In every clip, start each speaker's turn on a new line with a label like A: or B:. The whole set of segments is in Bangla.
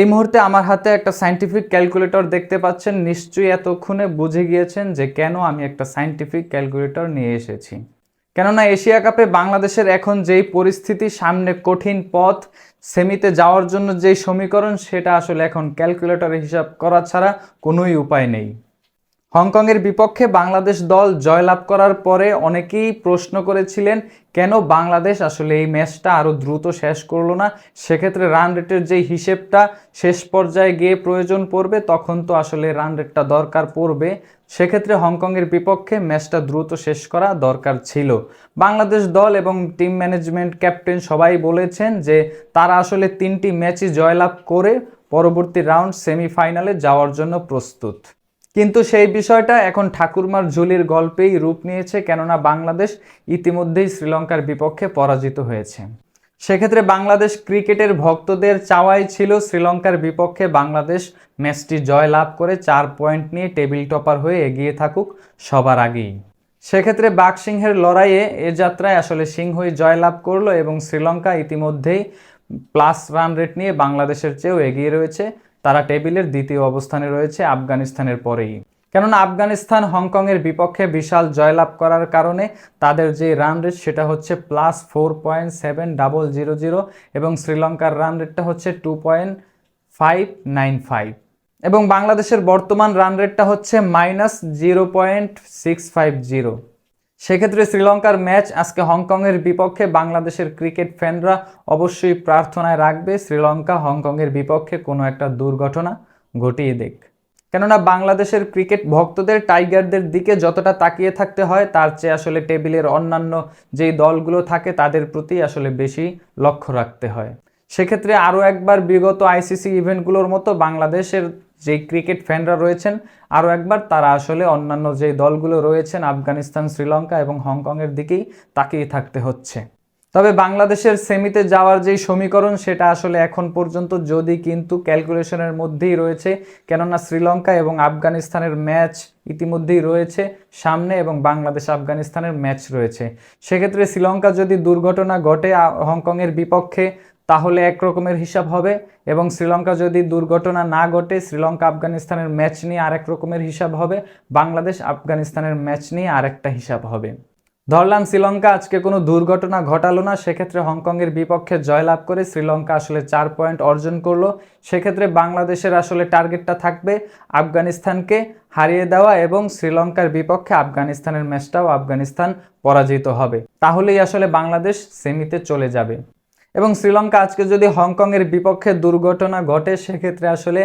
A: এই মুহূর্তে আমার হাতে একটা সাইন্টিফিক ক্যালকুলেটর দেখতে পাচ্ছেন। নিশ্চয়ই এতক্ষণে বুঝে গিয়েছেন যে কেন আমি একটা সাইন্টিফিক ক্যালকুলেটর নিয়ে এসেছি। কেননা এশিয়া কাপে বাংলাদেশের এখন যেই পরিস্থিতি, সামনে কঠিন পথ, সেমিতে যাওয়ার জন্য যেই সমীকরণ, সেটা আসলে এখন ক্যালকুলেটর হিসাব করা ছাড়া কোনোই উপায় নেই। হংকংয়ের বিপক্ষে বাংলাদেশ দল জয়লাভ করার পরে অনেকেই প্রশ্ন করেছিলেন, কেন বাংলাদেশ আসলে এই ম্যাচটা আরও দ্রুত শেষ করল না? সেক্ষেত্রে রান রেটের যেই হিসেবটা শেষ পর্যায়ে গিয়ে প্রয়োজন পড়বে, তখন তো আসলে রান রেটটা দরকার পড়বে। সেক্ষেত্রে হংকংয়ের বিপক্ষে ম্যাচটা দ্রুত শেষ করা দরকার ছিল। বাংলাদেশ দল এবং টিম ম্যানেজমেন্ট ক্যাপ্টেন সবাই বলেছেন যে, তারা আসলে তিনটি ম্যাচই জয়লাভ করে পরবর্তী রাউন্ড সেমিফাইনালে যাওয়ার জন্য প্রস্তুত। কিন্তু সেই বিষয়টা এখন ঠাকুরমার ঝুলির গল্পেই রূপ নিয়েছে, কেননা বাংলাদেশ ইতিমধ্যেই শ্রীলঙ্কার বিপক্ষে পরাজিত হয়েছে। সেক্ষেত্রে বাংলাদেশ ক্রিকেটের ভক্তদের চাওয়াই ছিল শ্রীলঙ্কার বিপক্ষে বাংলাদেশ ম্যাচটি জয় লাভ করে চার পয়েন্ট নিয়ে টেবিল টপার হয়ে এগিয়ে থাকুক সবার আগেই। সেক্ষেত্রে বাঘসিংহের লড়াইয়ে এ যাত্রায় আসলে সিংহই জয়লাভ করল এবং শ্রীলঙ্কা ইতিমধ্যেই প্লাস রান রেট নিয়ে বাংলাদেশের চেয়েও এগিয়ে রয়েছে। তারা টেবিলের দ্বিতীয় অবস্থানে রয়েছে আফগানিস্তানের পরেই। কেননা আফগানিস্তান হংকংয়ের বিপক্ষে বিশাল জয়লাভ করার কারণে তাদের যে রান রেট সেটা হচ্ছে plus four point seven double zero zero এবং শ্রীলঙ্কার রান রেটটা হচ্ছে two point five nine five এবং বাংলাদেশের বর্তমান রান রেটটা হচ্ছে minus zero point six five zero সেক্ষেত্রে শ্রীলঙ্কার ম্যাচ আজকে হংকংয়ের বিপক্ষে বাংলাদেশের ক্রিকেট ফ্যানরা অবশ্যই প্রার্থনায় রাখবে। শ্রীলঙ্কা হংকংয়ের বিপক্ষে কোনো একটা দুর্ঘটনা ঘটিয়ে দেখ কেননা বাংলাদেশের ক্রিকেট ভক্তদের, টাইগারদের দিকে যতটা তাকিয়ে থাকতে হয়, তার চেয়ে আসলে টেবিলের অন্যান্য যেই দলগুলো থাকে, তাদের প্রতি আসলে বেশি লক্ষ্য রাখতে হয়। সেক্ষেত্রে আরও একবার বিগত আইসিসি ইভেন্টগুলোর মতো বাংলাদেশের যে ক্রিকেট ফ্যানরা রয়েছেন, আরও একবার তারা আসলে অন্যান্য যে দলগুলো রয়েছেন, আফগানিস্তান, শ্রীলঙ্কা এবং হংকংয়ের দিকেই তাকিয়ে থাকতে হচ্ছে। তবে বাংলাদেশের সেমিতে যাওয়ার যেই সমীকরণ, সেটা আসলে এখন পর্যন্ত যদি কিন্তু ক্যালকুলেশনের মধ্যেই রয়েছে, কেননা শ্রীলঙ্কা এবং আফগানিস্তানের ম্যাচ ইতিমধ্যেই রয়েছে, সামনে এবং বাংলাদেশ আফগানিস্তানের ম্যাচ রয়েছে। সেক্ষেত্রে শ্রীলঙ্কা যদি দুর্ঘটনা ঘটে হংকংয়ের বিপক্ষে তাহলে এক রকমের হিসাব হবে এবং শ্রীলঙ্কা যদি দুর্ঘটনা না ঘটে, শ্রীলঙ্কা আফগানিস্তানের ম্যাচ নিয়ে আরেক রকমের হিসাব হবে, বাংলাদেশ আফগানিস্তানের ম্যাচ নিয়ে আরেকটা হিসাব হবে। ধরলাম শ্রীলঙ্কা আজকে কোনো দুর্ঘটনা ঘটালো না, সেক্ষেত্রে হংকংয়ের বিপক্ষে জয়লাভ করে শ্রীলঙ্কা আসলে চার পয়েন্ট অর্জন করল। সেক্ষেত্রে বাংলাদেশের আসলে টার্গেটটা থাকবে আফগানিস্তানকে হারিয়ে দেওয়া এবং শ্রীলঙ্কার বিপক্ষে আফগানিস্তানের ম্যাচটাও আফগানিস্তান পরাজিত হবে। তাহলেই আসলে বাংলাদেশ সেমিতে চলে যাবে। এবং শ্রীলঙ্কা আজকে যদি হংকংয়ের বিপক্ষে দুর্ঘটনা ঘটে, সেক্ষেত্রে আসলে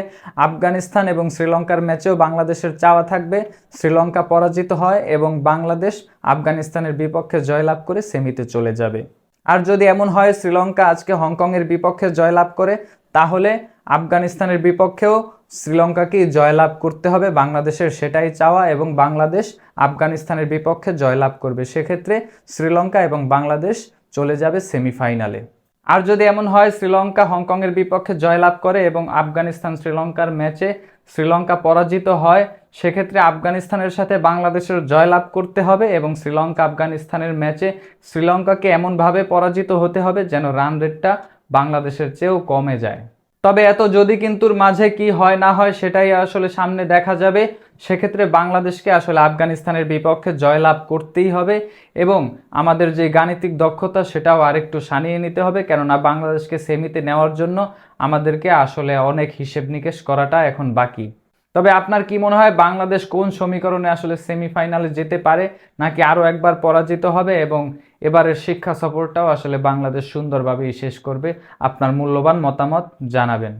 A: আফগানিস্তান এবং শ্রীলঙ্কার ম্যাচেও বাংলাদেশের চাওয়া থাকবে। শ্রীলঙ্কা পরাজিত হয় এবং বাংলাদেশ আফগানিস্তানের বিপক্ষে জয়লাভ করে সেমিতে চলে যাবে। আর যদি এমন হয় শ্রীলঙ্কা আজকে হংকংয়ের বিপক্ষে জয়লাভ করে, তাহলে আফগানিস্তানের বিপক্ষেও শ্রীলঙ্কাকেই জয়লাভ করতে হবে। বাংলাদেশের সেটাই চাওয়া এবং বাংলাদেশ আফগানিস্তানের বিপক্ষে জয়লাভ করবে। সেক্ষেত্রে শ্রীলঙ্কা এবং বাংলাদেশ চলে যাবে সেমিফাইনালে। আর যদি এমন হয়, শ্রীলঙ্কা হংকংয়ের বিপক্ষে জয়লাভ করে এবং আফগানিস্তান শ্রীলঙ্কার ম্যাচে শ্রীলঙ্কা পরাজিত হয়, সেক্ষেত্রে আফগানিস্তানের সাথে বাংলাদেশের জয়লাভ করতে হবে এবং শ্রীলঙ্কা আফগানিস্তানের ম্যাচে শ্রীলঙ্কাকে এমনভাবে পরাজিত হতে হবে যেন রান রেটটা বাংলাদেশের চেয়েও কমে যায়। তবে এত যদি কিন্তুর মাঝে কি হয়, না হয়, সেটাই আসলে সামনে দেখা যাবে। সেক্ষেত্রে বাংলাদেশকে আসলে আফগানিস্তানের বিপক্ষে জয়লাভ করতেই হবে এবং আমাদের যে গাণিতিক দক্ষতা সেটাও আরেকটু সানিয়ে নিতে হবে, কেননা বাংলাদেশকে সেমিতে নেওয়ার জন্য আমাদেরকে আসলে অনেক হিসেব নিকেশ করাটা এখন বাকি। তবে আপনার কি মনে হয় বাংলাদেশ কোন সমীকরণে আসলে সেমিফাইনালে যেতে পারে, নাকি আরও একবার পরাজিত হবে এবং এবারের শিক্ষা সফরটাও আসলে বাংলাদেশ সুন্দরভাবেই শেষ করবে? আপনার মূল্যবান মতামত জানাবেন।